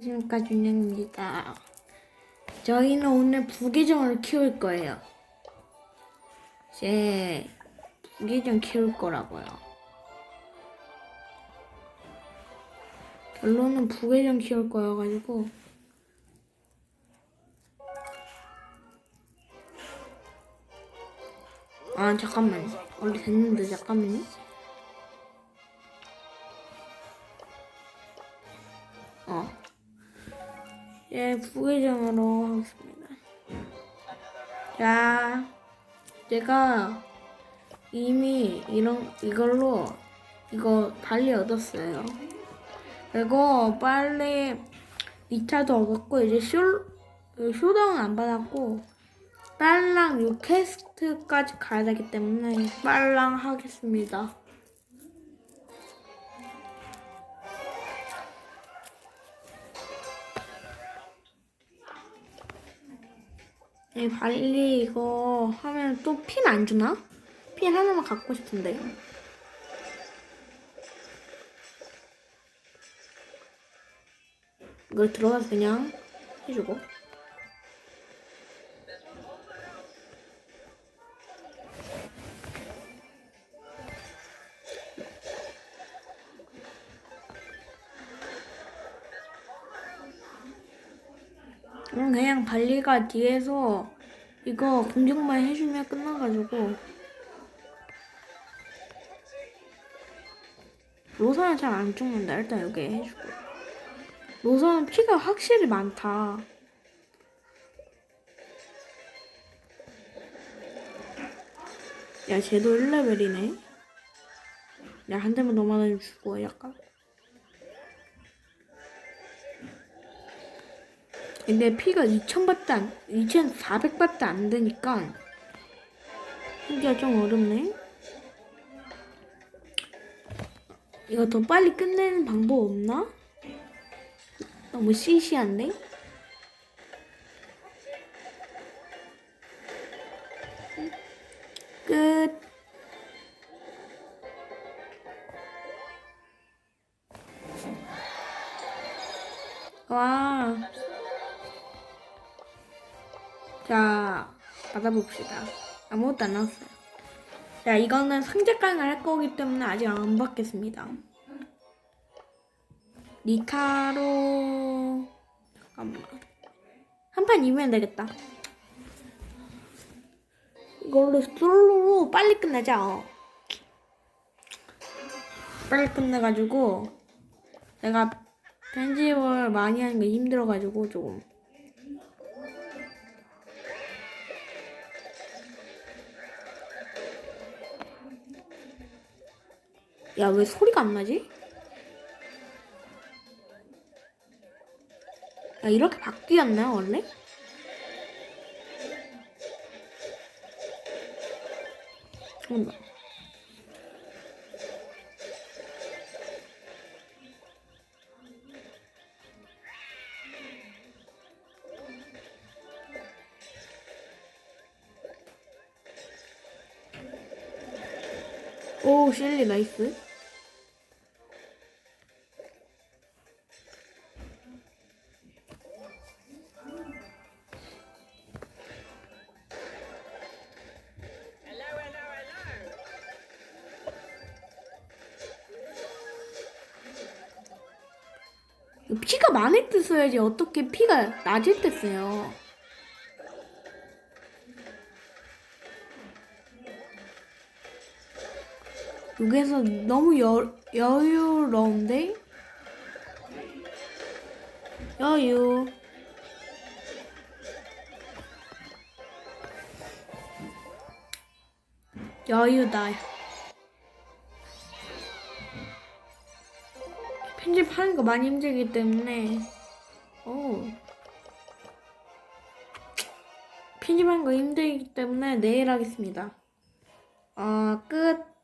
안녕하십니까 준영입니다. 저희는 오늘 부계정을 키울 거예요. 이제 부계정 키울 거라고요. 결론은 부계정 키울 거여가지고 아 잠깐만 원래 됐는데 잠깐만요. 어. 예, 부계정으로 하겠습니다. 자, 제가 이미 이런 이걸로 이거 빨리 얻었어요. 그리고 빨리 2차도 얻었고 이제 쇼 쇼다운 안 받았고 빨랑 요 퀘스트까지 가야 되기 때문에 빨랑 하겠습니다. 네, 발리 이거 하면 또 핀 안 주나? 핀 하나만 갖고 싶은데. 이걸 들어가서 그냥 해주고. 응, 그냥 발리가 뒤에서 이거 공격만 해주면 끝나가지고 로사는 잘안 죽는다. 일단 여기 해주고 로사는 피가 확실히 많다. 야, 쟤도 1레벨이네. 야, 한 대만 더 맞아주면 죽어, 약간. 근데 피가 2000밖에 안, 2400밖에 안 되니까 하기가 좀 어렵네. 이거 더 빨리 끝내는 방법 없나? 너무 시시한데? 끝. 와. 자, 받아봅시다. 아무것도 안 나왔어요. 자, 이거는 상자깡을 할 거기 때문에 아직 안 받겠습니다. 니카로 잠깐만 한 판 이기면 되겠다. 이걸로 솔로로 빨리 끝내자. 어. 빨리 끝내가지고 내가 편집을 많이 하는 게 힘들어가지고 조금. 야, 왜 소리가 안 나지? 야, 이렇게 바뀌었나, 원래? 잠깐만. 오, 셸리 나이스. 피가 많을 때 써야지 어떻게 피가 낮을 때 써요. 여기서 너무 여, 여유로운데? 여유. 여유다. 편집하는 거 많이 힘들기 때문에, 오. 편집하는 거 힘들기 때문에 내일 하겠습니다. 아, 끝.